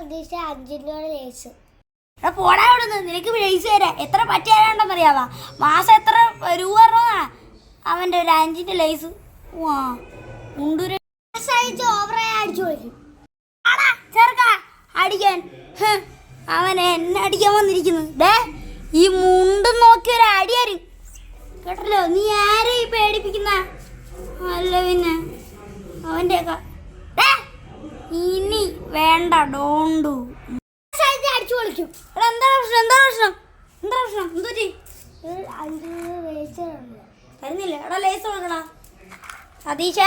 Satheesh അഞ്ചിനോട് lace പോടാ അവിടെ നിന്ന് നിനക്ക് ലേസ് തരാം എത്ര പറ്റിയാലുണ്ടെന്ന് അറിയാവാ? മാസം എത്ര രൂപ പറഞ്ഞാ അവന്റെ ഒരു അഞ്ചിന്റെ ലേസ്. വാ മുണ്ടൂര്. സഹിച്ച് ഓവറായി അടിച്ചു കൊടുക്കും ആടാ, ചെറുക്കാ, അടിക്കാൻ. അവൻ എന്നെ അടിക്കാൻ വന്നിരിക്കുന്നു. ഡേ ഈ മുണ്ടും നോക്കി ഒരു അടിയാരും. കേട്ടല്ലോ? നീ ആരെയും പേടിപ്പിക്കുന്ന? അല്ല പിന്നെ അവന്റെ ഇനി വേണ്ട ഡോണ്ടു അടിച്ചു എടാ, എന്താ പ്രശ്നം? എന്താ പ്രശ്നം? എന്താ പ്രശ്നം? ലേസ് തരുന്നില്ല എടാ ലേസ് കൊടുക്കടാ. സതീഷ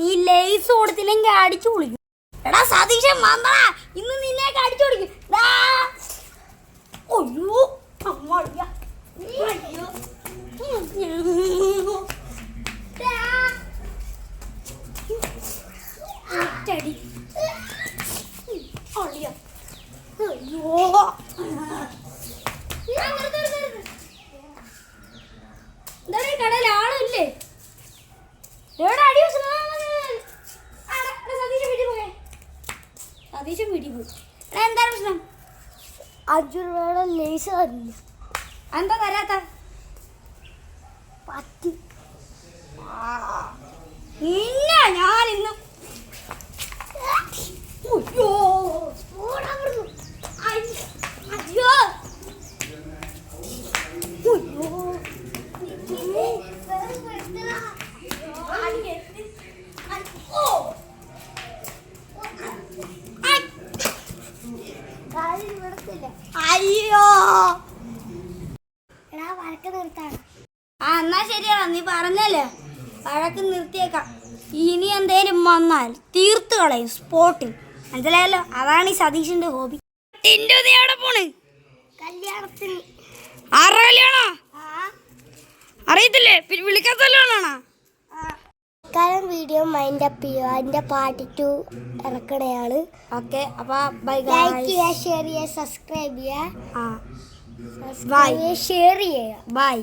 നീ ലേസ് കൊടുത്തില്ലെങ്കിൽ അടിച്ചു വിളിക്കും എടാ സതീഷ വന്നടാ. ഇന്ന് നിന്നെയൊക്കെ അടിച്ചു വിളിക്കും ദാ. അയ്യോ അമ്മ അടിയാ. അയ്യോ. ദാ. നിർത്ത്, നിർത്ത്. എന്താണ് കടയിൽ ആളില്ലേ? എവിടെ അടി സതീശൻ വീട്ടിൽ പോയേ. സതീശൻ വീട്ടിൽ പോയി. എടാ എന്താ പ്രശ്നം? അഞ്ചു രൂപയുടെ ലേസ് തരില്ല. എന്താ തരാത്ത? അയ്യോ. എടാ വഴക്ക് നിർത്താണ് ആ എന്നാ ശരിയാണ് നീ പറഞ്ഞല്ലേ? വഴക്ക് നിർത്തിയേക്കാം. ഇനി എന്തേലും വന്നാൽ തീർത്തു കളയും സ്പോട്ടിൽ. മനസ്സിലായല്ലോ? അതാണ് ഈ സതീഷിന്റെ ഹോബി. ടിൻഡു നീ എവിടെ പോണ്? കല്യാണത്തിന്. ആരുടെ കല്യാണോ? അറിയത്തില്ലേ? വിളിക്കാത്ത വിളിക്കാത്തല്ലോണാണോ കാലം വീഡിയോ മൈൻഡ് അപ്പ് ചെയ്യുക. അതിന്റെ പാർട്ട് ടു ഇറക്കണയാണ്. ഓക്കെ അപ്പോൾ ബൈ ലൈക്ക് ചെയ്യുക ഷെയർ ചെയ്യുക സബ്സ്ക്രൈബ് ചെയ്യുക. ആ. സബ്സ്ക്രൈബ് ചെയ്യുക ഷെയർ ചെയ്യുക. ബൈ